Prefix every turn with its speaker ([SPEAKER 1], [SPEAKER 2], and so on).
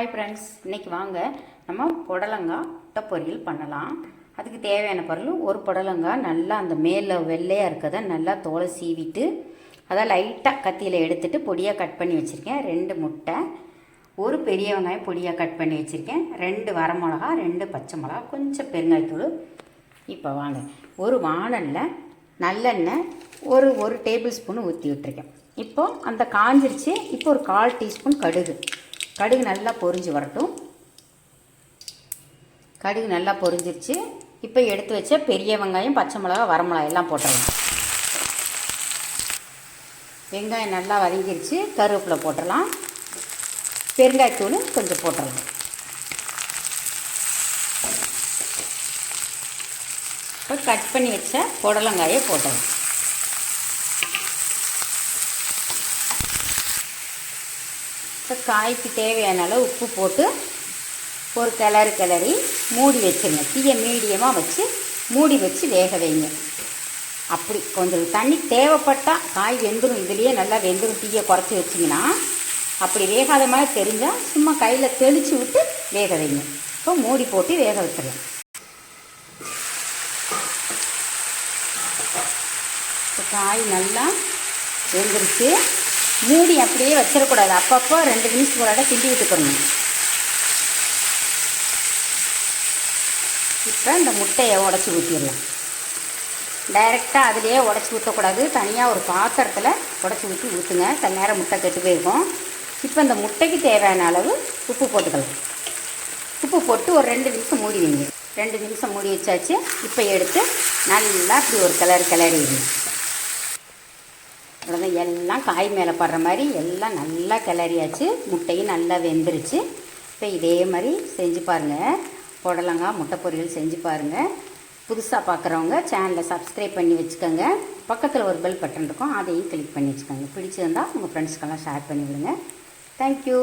[SPEAKER 1] Hi friends இன்னைக்கு வாங்க. நம்ம புடலங்காய் முட்டை பொரியல் பண்ணலாம். அதுக்கு தேவையான பொருள் ஒரு புடலங்காய் நல்லா அந்த மேலே வெள்ளையாக இருக்கதை நல்லா தோலை சீவிட்டு அதை லைட்டாக கத்தியில் எடுத்துட்டு பொடியாக கட் பண்ணி வச்சுருக்கேன். ரெண்டு முட்டை ஒரு பெரிய வெங்காயம் பொடியாக கட் பண்ணி வச்சுருக்கேன். ரெண்டு வரமிளகா ரெண்டு பச்சை மிளகா கொஞ்சம் பெருங்காயத்தூள். இப்போ வாங்க. ஒரு வானலில் நல்லெண்ணெய் ஒரு ஒரு டேபிள் ஸ்பூன் ஊற்றி விட்டுருக்கேன். இப்போ அந்த காஞ்சிருச்சு. இப்போ ஒரு கால் டீஸ்பூன் கடுகு. கடுகு நல்லா பொரிஞ்சு வரட்டும். கடுகு நல்லா பொரிஞ்சிருச்சு. இப்போ எடுத்து வச்ச பெரிய வெங்காயம் பச்சை மிளகா வரமிளகா எல்லாம் போட்டுடலாம். வெங்காயம் நல்லா வதங்கிருச்சு. கருவேப்பிலை போட்டுடலாம். பெருங்காயத்தூள் கொஞ்சம் போட்டுடலாம். இப்போ கட் பண்ணி வச்ச புடலங்காயை போட்டுடலாம். இப்போ காய்க்கு தேவையான அளவு உப்பு போட்டு ஒரு கிளறு கிளறி மூடி வச்சுருங்க. தீயை மீடியமாக வச்சு மூடி வச்சு வேக வைங்க. அப்படி கொஞ்சம் தண்ணி தேவைப்பட்டால் காய் வெந்துடும் இதுலேயே நல்லா வெந்துடும் தீயை குறைச்சி வச்சிங்கன்னா அப்படி வேகாத மாதிரி தெரிஞ்சால் சும்மா கையில் தெளித்து விட்டு வேக வைங்க. இப்போ மூடி போட்டு வேக வச்சிடலாம். இப்போ காய் நல்லா வெந்துருச்சு. மூடி அப்படியே வச்சிடக்கூடாது. அப்பப்போ ரெண்டு நிமிஷத்துக்கு ஒரு கிண்டி விட்டுக்கணும். இப்போ இந்த முட்டையை உடச்சி ஊற்றிடலாம் டைரெக்டாக அதிலேயே உடச்சி ஊற்றக்கூடாது தனியாக ஒரு பாத்திரத்தில் உடச்சி ஊற்றி ஊற்றுங்க சில நேரம் முட்டை கெட்டு போயிருக்கும். இப்போ இந்த முட்டைக்கு தேவையான அளவு உப்பு போட்டுக்கலாம். உப்பு போட்டு ஒரு ரெண்டு நிமிஷம் மூடி வைங்க. ரெண்டு நிமிஷம் மூடி வச்சாச்சு. இப்போ எடுத்து நல்லா இப்படி ஒரு கலர் கிளறிடுங்க. அவ்வளோதான் எல்லாம் காய் மேலே படுற மாதிரி எல்லாம் நல்லா கிளறியாச்சு. முட்டையும் நல்லா வெந்துருச்சு. இப்போ இதே மாதிரி செஞ்சு பாருங்கள் புடலங்காய் முட்டை பொரியல் செஞ்சு பாருங்கள் புதுசாக பார்க்குறவங்க சேனலை சப்ஸ்கிரைப் பண்ணி வச்சுக்கோங்க. பக்கத்தில் ஒரு பெல் பட்டன் இருக்கும். அதையும் கிளிக் பண்ணி வச்சுக்கோங்க. பிடிச்சிருந்தால் உங்கள் ஃப்ரெண்ட்ஸ்க்கெல்லாம் ஷேர் பண்ணி விடுங்க. தேங்க்யூ